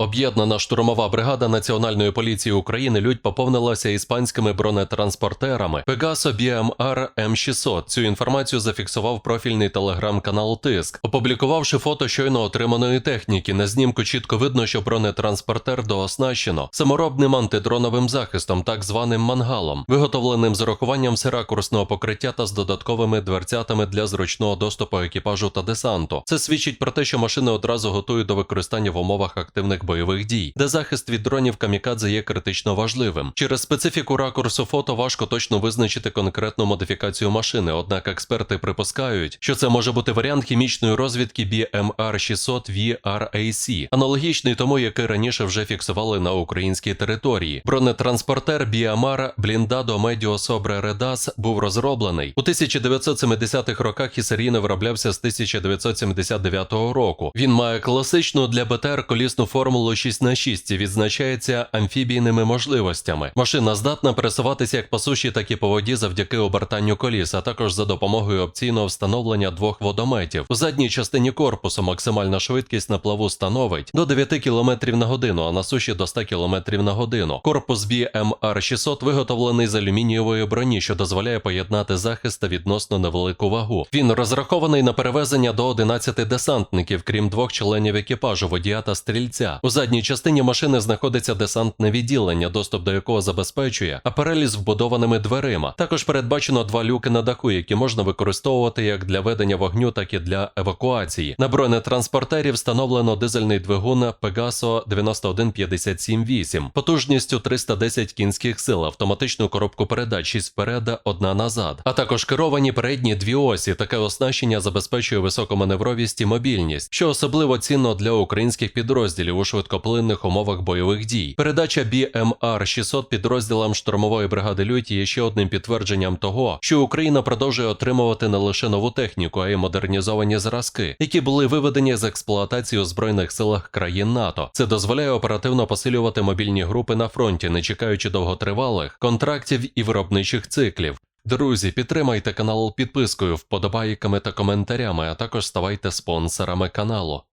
Об'єднана штурмова бригада Національної поліції України Людь поповнилася іспанськими бронетранспортерами Pegaso BMR M600. Цю інформацію зафіксував профільний телеграм-канал Тиск, опублікувавши фото щойно отриманої техніки. На знімку чітко видно, що бронетранспортер дооснащено саморобним антидроновим захистом, так званим мангалом, виготовленим з урахуванням всеракурсного покриття та з додатковими дверцятами для зручного доступу екіпажу та десанту. Це свідчить про те, що машини одразу готують до використання в умовах активних бойових дій, де захист від дронів камікадзе є критично важливим. Через специфіку ракурсу фото важко точно визначити конкретну модифікацію машини, однак експерти припускають, що це може бути варіант хімічної розвідки BMR 600 VRAC, аналогічний тому, який раніше вже фіксували на українській території. Бронетранспортер BMR Blindado Medio Sobre Redas був розроблений у 1970-х роках і серійно вироблявся з 1979 року. Він має класичну для БТР колісну формулу 6 на 6 і відзначається амфібійними можливостями. Машина здатна пересуватися як по суші, так і по воді завдяки обертанню коліс, а також за допомогою опційного встановлення двох водометів. У задній частині корпусу максимальна швидкість на плаву становить до 9 км на годину, а на суші до 100 км на годину. Корпус BMR 600 виготовлений з алюмінієвої броні, що дозволяє поєднати захист та відносно невелику вагу. Він розрахований на перевезення до 11 десантників, крім двох членів екіпажу, водія та стрільця. У задній частині машини знаходиться десантне відділення, доступ до якого забезпечує апарелі з вбудованими дверима. Також передбачено два люки на даху, які можна використовувати як для ведення вогню, так і для евакуації. На бронетранспортері встановлено дизельний двигун Pegaso 91578 потужністю 310 кінських сил, автоматичну коробку передач 6 вперед, одна назад, а також керовані передні дві осі. Таке оснащення забезпечує високу маневровість і мобільність, що особливо цінно для українських підрозділів у швидкоплинних умовах бойових дій. Передача BMR 600 підрозділам штурмової бригади Люті є ще одним підтвердженням того, що Україна продовжує отримувати не лише нову техніку, а й модернізовані зразки, які були виведені з експлуатації у збройних силах країн НАТО. Це дозволяє оперативно посилювати мобільні групи на фронті, не чекаючи довготривалих контрактів і виробничих циклів. Друзі, підтримайте канал підпискою, вподобайками та коментарями, а також ставайте спонсорами каналу.